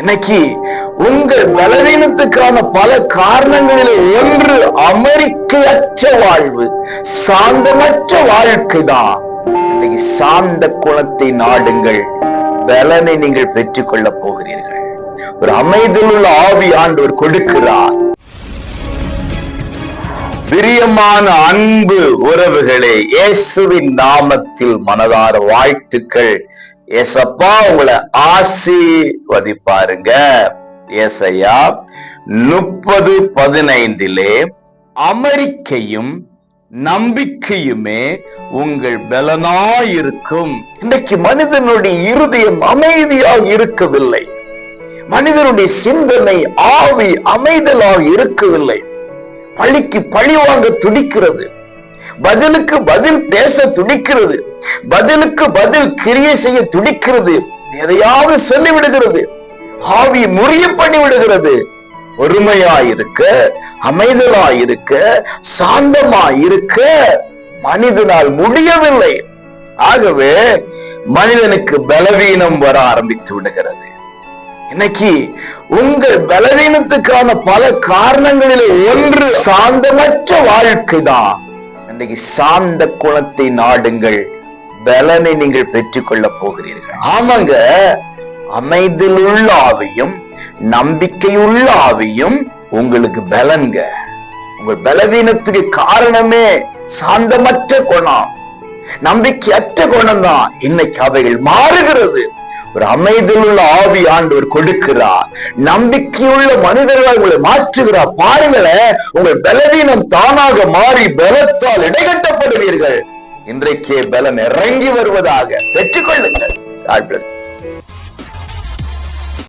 இன்னைக்கு உங்கள் பலவீனத்துக்கான பல காரணங்களில் ஒன்று அமெரிக்கையற்ற வாழ்வு சாந்தமற்ற வாழ்க்கை தான் இன்னைக்கு சாந்த குணத்தை நாடுங்கள் பலனை நீங்கள் பெற்றுக் கொள்ளப் போகிறீர்கள். ஒரு அமைதியுள்ள ஆவி ஆண்டவர் கொடுக்கிறார். பிரியமான அன்பு உறவுகளே இயேசுவின் நாமத்தில் மனதார வாழ்த்துக்கள். ஏசப்பா உங்களை ஆசீர்வதிப்பாருங்க. ஏசையா முப்பது பதினைந்திலே அமெரிக்கையும் நம்பிக்கையுமே உங்கள் பலனாயிருக்கும். இன்றைக்கு மனிதனுடைய இருதயம் அமைதியாக இருக்கவில்லை. மனிதனுடைய சிந்தனை ஆவி அமைதலாக இருக்கவில்லை. பழிக்கு பழி வாங்க துடிக்கிறது. பதிலுக்கு பதில் பேச துடிக்கிறது. பதிலுக்கு பதில் கிரியை செய்ய துடிக்கிறது. எதையாவது சொல்லி விடுகிறது. ஆவி முறிய பண்ணி விடுகிறது. ஒருமையாயிருக்க அமைதலாயிருக்க சாந்தமாயிருக்க மனிதனால் முடியவில்லை. ஆகவே மனிதனுக்கு பலவீனம் வர ஆரம்பித்து விடுகிறது. இன்னைக்கு உங்கள் பலவீனத்துக்கான பல காரணங்களிலே ஒன்று சாந்தமற்ற வாழ்க்கை தான் இன்னைக்கு சாந்த குணத்தை நாடுங்கள். பலனை நீங்கள் பெற்றுக்கொள்ள போகிறீர்கள். ஆமாங்க. அமைதியுள்ள ஆவியும் நம்பிக்கையுள்ள ஆவியும் உங்களுக்கு பலன்க. உங்கள் பலவீனத்துக்கு காரணமே சாந்தமற்ற குணம். நம்பிக்கையற்ற குணம் தான் இன்னைக்கு அவைகள் மாறுகிறது. ஒரு அமைதியுள்ள ஆவி ஆண்டவர் கொடுக்கிறார். நம்பிக்கையுள்ள மனிதர்களாக உங்களை மாற்றுகிறார். பாருங்களேன் உங்கள் பலவீனம் தானாக மாறி பலத்தால் இடைகட்டப்படுவீர்கள். இன்றைக்கே பலம் இறங்கி வருவதாக பெற்றுக்கொள்ளுங்கள்.